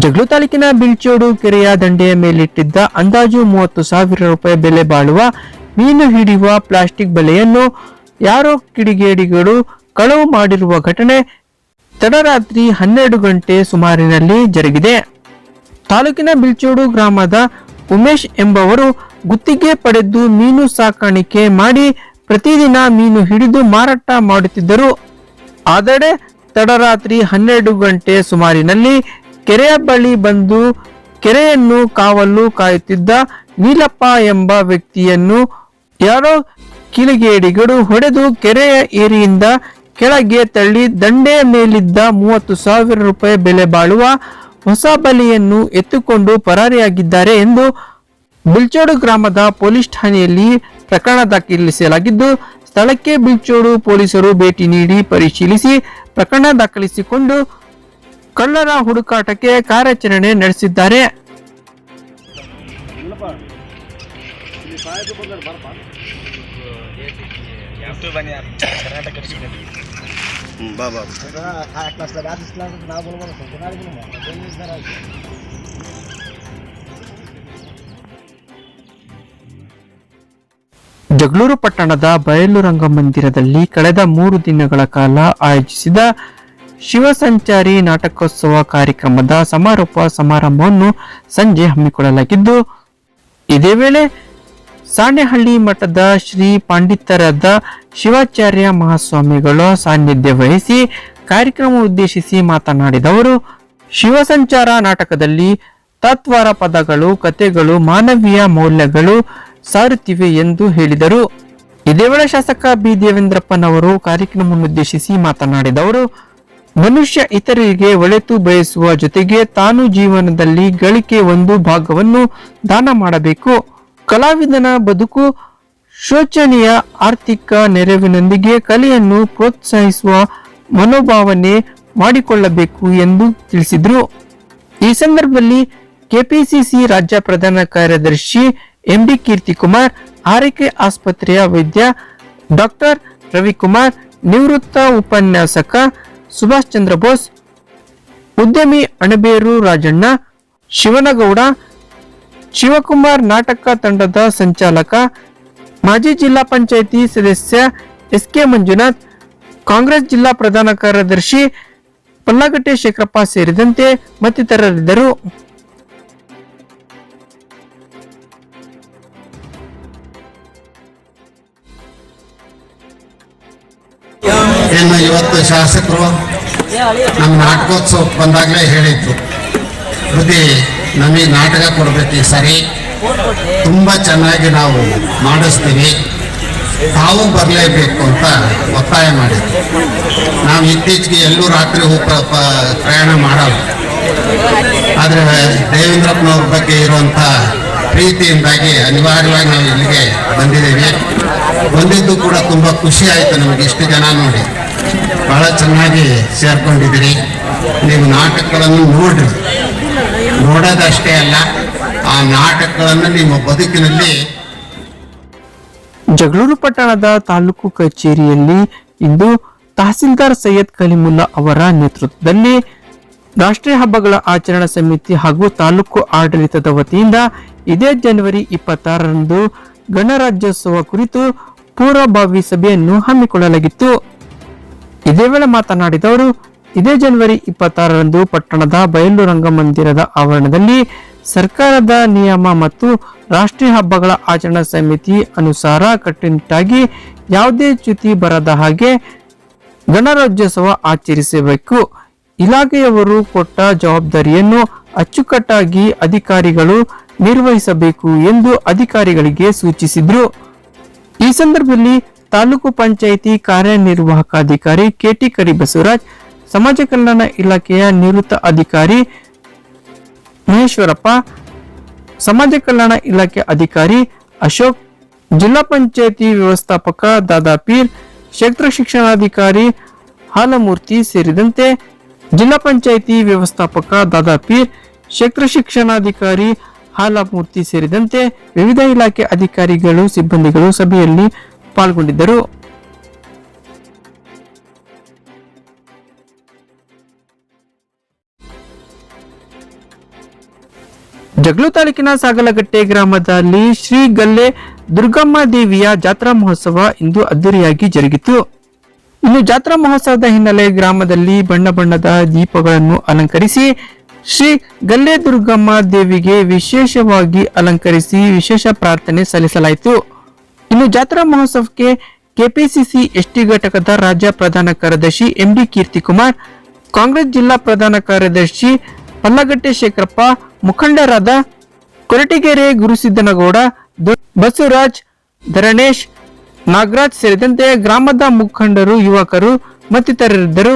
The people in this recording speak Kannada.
ಜಗಳು ತಾಲೂಕಿನ ಬಿಳ್ಚೋಡು ಕೆರೆಯ ದಂಡೆಯ ಮೇಲಿಟ್ಟಿದ್ದ ಅಂದಾಜು ಮೂವತ್ತು ಸಾವಿರ ರೂಪಾಯಿ ಬೆಲೆ ಬಾಳುವ ಮೀನು ಹಿಡಿಯುವ ಪ್ಲಾಸ್ಟಿಕ್ ಬಲೆಯನ್ನು ಯಾರೋ ಕಿಡಿಗೇಡಿಗಳು ಕಳವು ಮಾಡಿರುವ ಘಟನೆ ತಡರಾತ್ರಿ ಹನ್ನೆರಡು ಗಂಟೆ ಸುಮಾರಿನಲ್ಲಿ ಜರುಗಿದೆ. ತಾಲೂಕಿನ ಬಿಳ್ಚೋಡು ಗ್ರಾಮದ ಉಮೇಶ್ ಎಂಬವರು ಗುತ್ತಿಗೆ ಪಡೆದು ಮೀನು ಸಾಕಾಣಿಕೆ ಮಾಡಿ ಪ್ರತಿದಿನ ಮೀನು ಹಿಡಿದು ಮಾರಾಟ ಮಾಡುತ್ತಿದ್ದರು. ಆದರೆ ತಡರಾತ್ರಿ ಹನ್ನೆರಡು ಗಂಟೆ ಸುಮಾರಿನಲ್ಲಿ ಕೆರೆಯ ಬಳಿ ಬಂದು ಕೆರೆಯನ್ನು ಕಾವಲು ಕಾಯುತ್ತಿದ್ದ ನೀಲಪ್ಪ ಎಂಬ ವ್ಯಕ್ತಿಯನ್ನು ಯಾರೋ ಕಿಲಿಗೇಡಿಗಳು ಹೊಡೆದು ಕೆರೆಯ ಏರಿಯಿಂದ ಕೆಳಗೆ ತಳ್ಳಿ ದಂಡೆಯ ಮೇಲಿದ್ದ ಮೂವತ್ತು ಸಾವಿರ ರೂಪಾಯಿ ಬೆಲೆ ಬಾಳುವ ಹೊಸ ಬಲಿಯನ್ನು ಎತ್ತುಕೊಂಡು ಪರಾರಿಯಾಗಿದ್ದಾರೆ ಎಂದು ಬಿಳ್ಚೋಡು ಗ್ರಾಮದ ಪೊಲೀಸ್ ಠಾಣೆಯಲ್ಲಿ ಪ್ರಕರಣ ದಾಖಲಿಸಲಾಗಿದ್ದು, ಸ್ಥಳಕ್ಕೆ ಬಿಳ್ಚೋಡು ಪೊಲೀಸರು ಭೇಟಿ ನೀಡಿ ಪರಿಶೀಲಿಸಿ ಪ್ರಕರಣ ದಾಖಲಿಸಿಕೊಂಡು ಕಳ್ಳರ ಹುಡುಕಾಟಕ್ಕೆ ಕಾರ್ಯಾಚರಣೆ ನಡೆಸಿದ್ದಾರೆ. ಜಗಳೂರು ಪಟ್ಟಣದ ಬಯಲು ರಂಗಮಂದಿರದಲ್ಲಿ ಕಳೆದ ಮೂರು ದಿನಗಳ ಕಾಲ ಆಯೋಜಿಸಿದ ಶಿವಸಂಚಾರಿ ನಾಟಕೋತ್ಸವ ಕಾರ್ಯಕ್ರಮದ ಸಮಾರೋಪ ಸಮಾರಂಭವನ್ನು ಸಂಜೆ ಹಮ್ಮಿಕೊಳ್ಳಲಾಗಿದ್ದು, ಇದೇ ವೇಳೆ ಸಾಣೆಹಳ್ಳಿ ಮಠದ ಶ್ರೀ ಪಾಂಡಿತ್ಯರಾದ ಶಿವಾಚಾರ್ಯ ಮಹಾಸ್ವಾಮಿಗಳು ಸಾನ್ನಿಧ್ಯ ವಹಿಸಿ ಕಾರ್ಯಕ್ರಮ ಉದ್ದೇಶಿಸಿ ಮಾತನಾಡಿದವರು, ಶಿವಸಂಚಾರ ನಾಟಕದಲ್ಲಿ ತತ್ವಾರ ಪದಗಳು, ಕಥೆಗಳು, ಮಾನವೀಯ ಮೌಲ್ಯಗಳು ಸಾರುತ್ತಿವೆ ಎಂದು ಹೇಳಿದರು. ಇದೇ ವೇಳೆ ಶಾಸಕ ಬಿ ದೇವೇಂದ್ರಪ್ಪನವರು ಕಾರ್ಯಕ್ರಮವನ್ನುದ್ದೇಶಿಸಿ ಮಾತನಾಡಿದವರು ಮನುಷ್ಯ ಇತರರಿಗೆ ಒಳೆತು ಬಯಸುವ ಜೊತೆಗೆ ತಾನು ಜೀವನದಲ್ಲಿ ಗಳಿಕೆ ಒಂದು ಭಾಗವನ್ನು ದಾನ ಮಾಡಬೇಕು. ಕಲಾವಿದನ ಬದುಕು ಶೋಚನೀಯ ಆರ್ಥಿಕ ನೆರವಿನೊಂದಿಗೆ ಕಲೆಯನ್ನು ಪ್ರೋತ್ಸಾಹಿಸುವ ಮನೋಭಾವನೆ ಮಾಡಿಕೊಳ್ಳಬೇಕು ಎಂದು ತಿಳಿಸಿದರು. ಈ ಸಂದರ್ಭದಲ್ಲಿ ಕೆಪಿಸಿಸಿ ರಾಜ್ಯ ಪ್ರಧಾನ ಕಾರ್ಯದರ್ಶಿ ಎಂಬಿ ಕೀರ್ತಿಕುಮಾರ್, ಆರೈಕೆ ಆಸ್ಪತ್ರೆಯ ವೈದ್ಯ ಡಾಕ್ಟರ್ ರವಿಕುಮಾರ್, ನಿವೃತ್ತ ಉಪನ್ಯಾಸಕ ಸುಭಾಷ್ ಚಂದ್ರ ಬೋಸ್, ಉದ್ಯಮಿ ಅಣಬೇರು ರಾಜಣ್ಣ, ಶಿವನಗೌಡ, ಶಿವಕುಮಾರ್ ನಾಟಕ ತಂಡದ ಸಂಚಾಲಕ, ಮಾಜಿ ಜಿಲ್ಲಾ ಪಂಚಾಯಿತಿ ಸದಸ್ಯ ಎಸ್ ಕೆ ಮಂಜುನಾಥ್, ಕಾಂಗ್ರೆಸ್ ಜಿಲ್ಲಾ ಪ್ರಧಾನ ಕಾರ್ಯದರ್ಶಿ ಪಲ್ಲಾಗಟ್ಟೆ ಶೇಖರಪ್ಪ ಸೇರಿದಂತೆ ಮತ್ತಿತರರಿದ್ದರು. ಇವತ್ತು ಶಾಸಕರು ನಮ್ಮ ನಾಟಕೋತ್ಸವಕ್ಕೆ ಬಂದಾಗಲೇ ಹೇಳಿದ್ದು ಪ್ರತಿ ನಮಗೆ ನಾಟಕ ಕೊಡಬೇಕು ಸರಿ. ತುಂಬ ಚೆನ್ನಾಗಿ ನಾವು ಮಾಡಿಸ್ತೀವಿ. ತಾವು ಬರಲೇಬೇಕು ಅಂತ ಒತ್ತಾಯ ಮಾಡಿದ್ವಿ ನಾವು ಇತ್ತೀಚೆಗೆ ಎಲ್ಲೂ ರಾತ್ರಿ ಹೋಗಿ ಪ್ರ- ಪ್ರಯಾಣ ಮಾಡಲ್ಲ. ಆದರೆ ದೇವೇಂದ್ರಪ್ಪನವ್ರ ಬಗ್ಗೆ ಇರುವಂಥ ಪ್ರೀತಿಯಿಂದಾಗಿ ಅನಿವಾರ್ಯವಾಗಿ ನಾವು ಇಲ್ಲಿಗೆ ಬಂದಿದ್ದೀವಿ. ಬಂದಿದ್ದು ಕೂಡ ತುಂಬ ಖುಷಿ ಆಯಿತು ನಮಗೆ ಇಷ್ಟು ಜನ ನೋಡಿ. ಬಹಳ ಚೆನ್ನಾಗಿ ಸೇರ್ಕೊಂಡಿದ್ದೀರಿ. ನೀವು ನಾಟಕಗಳನ್ನು ನೋಡ್ರಿ. ನೋಡೋದಷ್ಟೇ ಅಲ್ಲ, ಆ ನಾಟಕಗಳನ್ನು ನಿಮ್ಮ ಬದುಕಿನಲ್ಲಿ ಜಗಳೂರು ಪಟ್ಟಣದ ತಾಲೂಕು ಕಚೇರಿಯಲ್ಲಿ ಇಂದು ತಹಸೀಲ್ದಾರ್ ಸೈಯದ್ ಕಲಿಮುಲ್ಲಾ ಅವರ ನೇತೃತ್ವದಲ್ಲಿ ರಾಷ್ಟ್ರೀಯ ಹಬ್ಬಗಳ ಆಚರಣಾ ಸಮಿತಿ ಹಾಗೂ ತಾಲೂಕು ಆಡಳಿತದ ವತಿಯಿಂದ ಇದೇ ಜನವರಿ ಇಪ್ಪತ್ತಾರರಂದು ಗಣರಾಜ್ಯೋತ್ಸವ ಕುರಿತು ಪೂರ್ವಭಾವಿ ಸಭೆಯನ್ನು ಹಮ್ಮಿಕೊಳ್ಳಲಾಗಿತ್ತು. ಇದೇ ವೇಳೆ ಮಾತನಾಡಿದವರು ಇದೇ ಜನವರಿ ಇಪ್ಪತ್ತಾರರಂದು ಪಟ್ಟಣದ ಬಯಲು ರಂಗಮಂದಿರದ ಆವರಣದಲ್ಲಿ ಸರ್ಕಾರದ ನಿಯಮ ಮತ್ತು ರಾಷ್ಟ್ರೀಯ ಹಬ್ಬಗಳ ಆಚರಣಾ ಸಮಿತಿ ಅನುಸಾರ ಕಟ್ಟುನಿಟ್ಟಾಗಿ ಯಾವುದೇ ಚ್ಯುತಿ ಬರದ ಹಾಗೆ ಗಣರಾಜ್ಯೋತ್ಸವ ಆಚರಿಸಬೇಕು. ಇಲಾಖೆಯವರು ಕೊಟ್ಟ ಜವಾಬ್ದಾರಿಯನ್ನು ಅಚ್ಚುಕಟ್ಟಾಗಿ ಅಧಿಕಾರಿಗಳು ನಿರ್ವಹಿಸಬೇಕು ಎಂದು ಅಧಿಕಾರಿಗಳಿಗೆ ಸೂಚಿಸಿದ್ರು. ಈ ಸಂದರ್ಭದಲ್ಲಿ ತಾಲೂಕು ಪಂಚಾಯಿತಿ ಕಾರ್ಯನಿರ್ವಾಹಕ ಅಧಿಕಾರಿ ಕೆಟಿ ಕರಿ ಬಸವರಾಜ್ ಸಮಾಜ ಕಲ್ಯಾಣ ಇಲಾಖೆಯ ನಿವೃತ್ತ ಅಧಿಕಾರಿ ಮಹೇಶ್ವರಪ್ಪ, ಸಮಾಜ ಕಲ್ಯಾಣ ಇಲಾಖೆ ಅಧಿಕಾರಿ ಅಶೋಕ್, ಜಿಲ್ಲಾ ಪಂಚಾಯಿತಿ ವ್ಯವಸ್ಥಾಪಕ ದಾದಾಪೀರ್ ಕ್ಷೇತ್ರ ಶಿಕ್ಷಣಾಧಿಕಾರಿ ಹಾಲಮೂರ್ತಿ ಸೇರಿದಂತೆ ಜಿಲ್ಲಾ ಪಂಚಾಯಿತಿ ವ್ಯವಸ್ಥಾಪಕ ದಾದಾಪೀರ್ ಕ್ಷೇತ್ರ ಶಿಕ್ಷಣಾಧಿಕಾರಿ ಹಾಲಮೂರ್ತಿ ಸೇರಿದಂತೆ ವಿವಿಧ ಇಲಾಖೆ ಅಧಿಕಾರಿಗಳು, ಸಿಬ್ಬಂದಿಗಳು ಸಭೆಯಲ್ಲಿ ಪಾಲ್ಗೊಂಡಿದ್ದರು. ಜಗಳು ತಾಲೂಕಿನ ಸಾಗಲಗಟ್ಟೆ ಗ್ರಾಮದಲ್ಲಿ ಶ್ರೀ ಗಲ್ಲೆ ದುರ್ಗಮ್ಮ ದೇವಿಯ ಜಾತ್ರಾ ಮಹೋತ್ಸವ ಇಂದು ಅದ್ದೂರಿಯಾಗಿ ಜರುಗಿತು. ಇನ್ನು ಜಾತ್ರಾ ಮಹೋತ್ಸವದ ಹಿನ್ನೆಲೆ ಗ್ರಾಮದಲ್ಲಿ ಬಣ್ಣ ಬಣ್ಣದ ದೀಪಗಳನ್ನು ಅಲಂಕರಿಸಿ ಶ್ರೀ ಗಲ್ಲೆ ದುರ್ಗಮ್ಮ ದೇವಿಗೆ ವಿಶೇಷವಾಗಿ ಅಲಂಕರಿಸಿ ವಿಶೇಷ ಪ್ರಾರ್ಥನೆ ಸಲ್ಲಿಸಲಾಯಿತು. ಇನ್ನು ಜಾತ್ರಾ ಮಹೋತ್ಸವಕ್ಕೆ ಕೆಪಿಸಿಸಿ ಎಸ್ಟಿ ಘಟಕದ ರಾಜ್ಯ ಪ್ರಧಾನ ಕಾರ್ಯದರ್ಶಿ ಎಂಡಿ ಕೀರ್ತಿಕುಮಾರ್, ಕಾಂಗ್ರೆಸ್ ಜಿಲ್ಲಾ ಪ್ರಧಾನ ಕಾರ್ಯದರ್ಶಿ ಪಲ್ಲಗಟ್ಟೆ ಶೇಖರಪ್ಪ ಮುಖಂಡರಾದ ಕೊರಟಿಗೆರೆ ಗುರುಸಿದ್ದನಗೌಡ ಬಸವರಾಜ್, ಧರಣೇಶ್, ನಾಗರಾಜ್ ಸೇರಿದಂತೆ ಗ್ರಾಮದ ಮುಖಂಡರು, ಯುವಕರು ಮತ್ತಿತರರಿದ್ದರು.